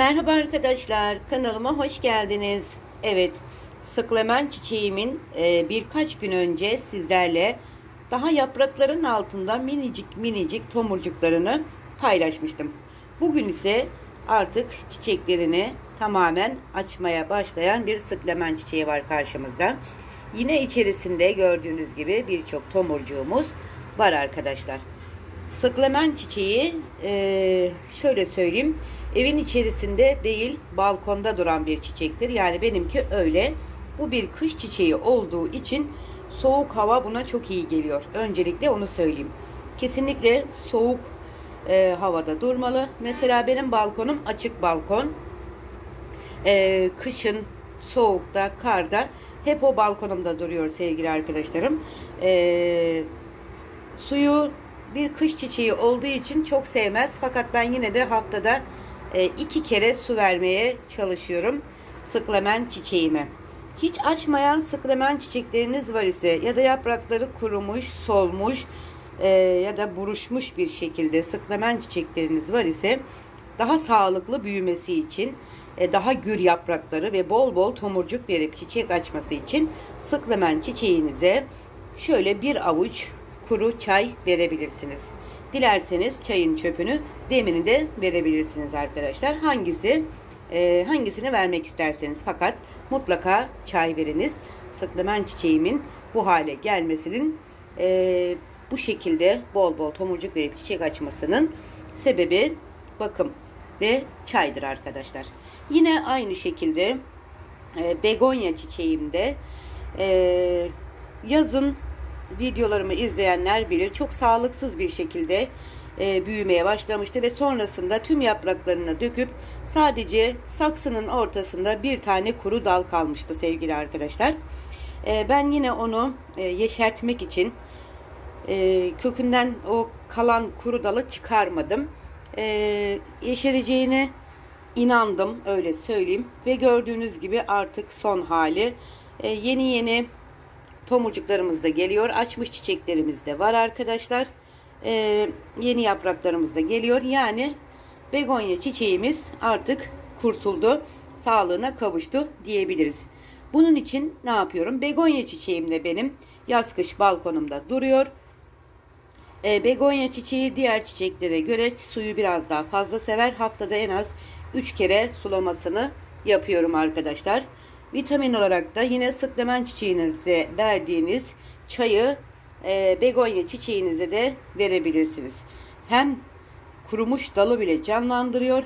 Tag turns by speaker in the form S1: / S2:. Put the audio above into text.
S1: Merhaba arkadaşlar, kanalıma hoş geldiniz. Evet, sıklemen çiçeğimin e, birkaç gün önce sizlerle daha yaprakların altında minicik minicik tomurcuklarını paylaşmıştım. Bugün ise artık çiçeklerini tamamen açmaya başlayan bir sıklemen çiçeği var karşımızda. Yine içerisinde gördüğünüz gibi birçok tomurcuğumuz var arkadaşlar. Sıklemen çiçeği eee, şöyle söyleyeyim evin içerisinde değil balkonda duran bir çiçektir. Yani benimki öyle. Bu bir kış çiçeği olduğu için soğuk hava buna çok iyi geliyor. Öncelikle onu söyleyeyim. Kesinlikle soğuk eee, havada durmalı. Mesela benim balkonum açık balkon. Eee, kışın soğukta, karda hep o balkonumda duruyor sevgili arkadaşlarım. Eee Suyu bir kış çiçeği olduğu için çok sevmez. Fakat ben yine de haftada e, iki kere su vermeye çalışıyorum sıklemen çiçeğime. Hiç açmayan sıklemen çiçekleriniz var ise ya da yaprakları kurumuş, solmuş e, ya da buruşmuş bir şekilde sıklemen çiçekleriniz var ise daha sağlıklı büyümesi için e, daha gür yaprakları ve bol bol tomurcuk verip çiçek açması için sıklemen çiçeğinize şöyle bir avuç kuru çay verebilirsiniz. Dilerseniz çayın çöpünü demini de verebilirsiniz arkadaşlar. Hangisi e, hangisini vermek isterseniz fakat mutlaka çay veriniz. Sıklemen çiçeğimin bu hale gelmesinin e, bu şekilde bol bol tomurcuk verip çiçek açmasının sebebi bakım ve çaydır arkadaşlar. Yine aynı şekilde e, begonya çiçeğimde e, yazın videolarımı izleyenler bilir çok sağlıksız bir şekilde e, büyümeye başlamıştı ve sonrasında tüm yapraklarını döküp sadece saksının ortasında bir tane kuru dal kalmıştı sevgili arkadaşlar. E, ben yine onu e, yeşertmek için e, kökünden o kalan kuru dalı çıkarmadım. E, yeşereceğine inandım öyle söyleyeyim ve gördüğünüz gibi artık son hali E, yeni yeni tomurcuklarımız da geliyor açmış çiçeklerimiz de var arkadaşlar. E, yeni yapraklarımız da geliyor. Yani begonya çiçeğimiz artık kurtuldu sağlığına kavuştu diyebiliriz. Bunun için ne yapıyorum? Begonya çiçeğim de benim yaz kış balkonumda duruyor. E, begonya çiçeği diğer çiçeklere göre suyu biraz daha fazla sever. Haftada en az 3 kere sulamasını yapıyorum arkadaşlar. Vitamin olarak da yine sıklemen çiçeğinize verdiğiniz çayı e, begonya çiçeğinize de verebilirsiniz. Hem kurumuş dalı bile canlandırıyor